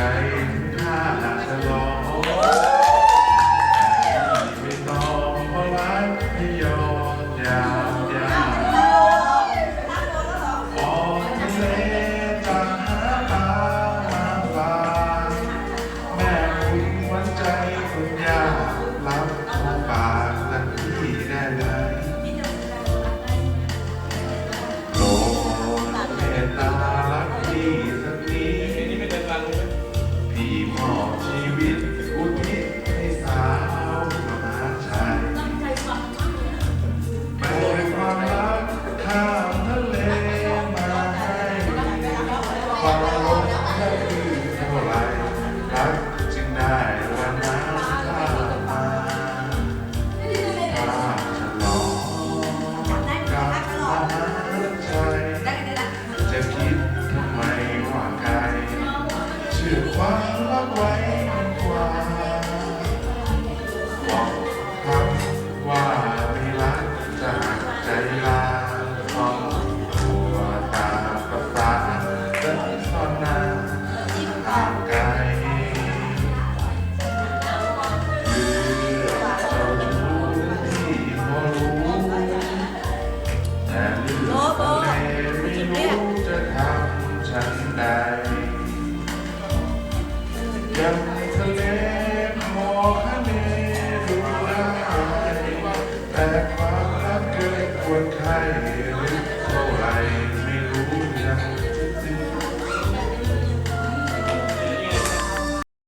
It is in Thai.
ไกลท่าฉลองไม่ต้องเพราะรักให้ยอมยาวยาวออกทะเลจะหาปลามาฝาแม่คุณหวันใจคุณย่ารับเข้าปากและพี่ได้เลยโปรดเมตตา คือเท่าไรรักจึงได้วันน้ำข้ามาข้าฉลองกับมหาชัยจะคิดทำไมว่าไกลเชื่อความรักไว้ ทำฉันใดยังทะเลหมอกทะเลดูายแต่ความรักเกินควรใคร